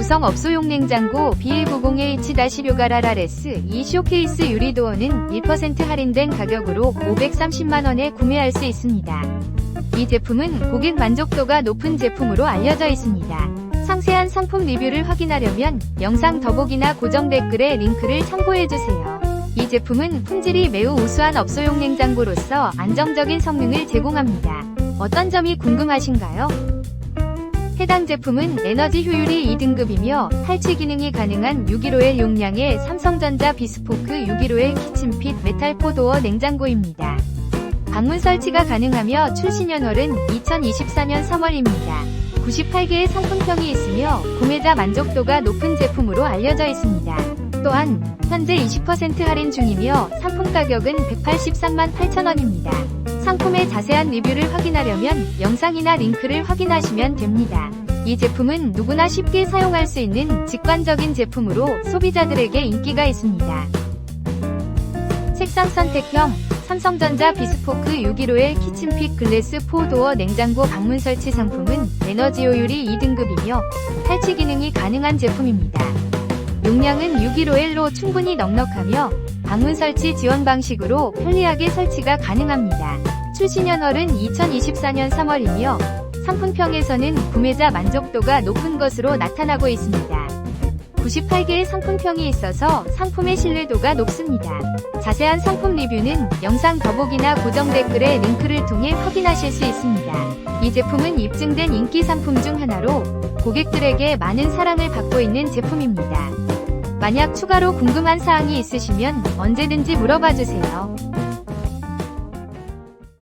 구성 업소용 냉장고 B190H-료가라라레스 이 쇼케이스 유리도어는 1% 할인된 가격으로 530만원에 구매할 수 있습니다. 이 제품은 고객 만족도가 높은 제품으로 알려져 있습니다. 상세한 상품 리뷰를 확인하려면 영상 더보기나 고정 댓글에 링크를 참고해주세요. 이 제품은 품질이 매우 우수한 업소용 냉장고로서 안정적인 성능을 제공합니다. 어떤 점이 궁금하신가요? 해당 제품은 에너지 효율이 2등급이며 탈취 기능이 가능한 615L 용량의 삼성전자 비스포크 615L 키친핏 메탈 포도어 냉장고입니다. 방문 설치가 가능하며 출시연월은 2024년 3월입니다. 98개의 상품평이 있으며 구매자 만족도가 높은 제품으로 알려져 있습니다. 또한 현재 20% 할인 중이며 상품 가격은 183만 8천원입니다. 상품의 자세한 리뷰를 확인하려면 영상이나 링크를 확인하시면 됩니다. 이 제품은 누구나 쉽게 사용할 수 있는 직관적인 제품으로 소비자들에게 인기가 있습니다. 색상 선택형 삼성전자 비스포크 615L 키친핏 글래스 4도어 냉장고 방문 설치 상품은 에너지 효율이 2등급이며 탈취 기능이 가능한 제품입니다. 용량은 615L로 충분히 넉넉하며 방문 설치 지원 방식으로 편리하게 설치가 가능합니다. 출시연월은 2024년 3월이며 상품평에서는 구매자 만족도가 높은 것으로 나타나고 있습니다. 98개의 상품평이 있어서 상품의 신뢰도가 높습니다. 자세한 상품 리뷰는 영상 더보기나 고정 댓글에 링크를 통해 확인하실 수 있습니다. 이 제품은 입증된 인기 상품 중 하나로 고객들에게 많은 사랑을 받고 있는 제품입니다. 만약 추가로 궁금한 사항이 있으시면 언제든지 물어봐 주세요.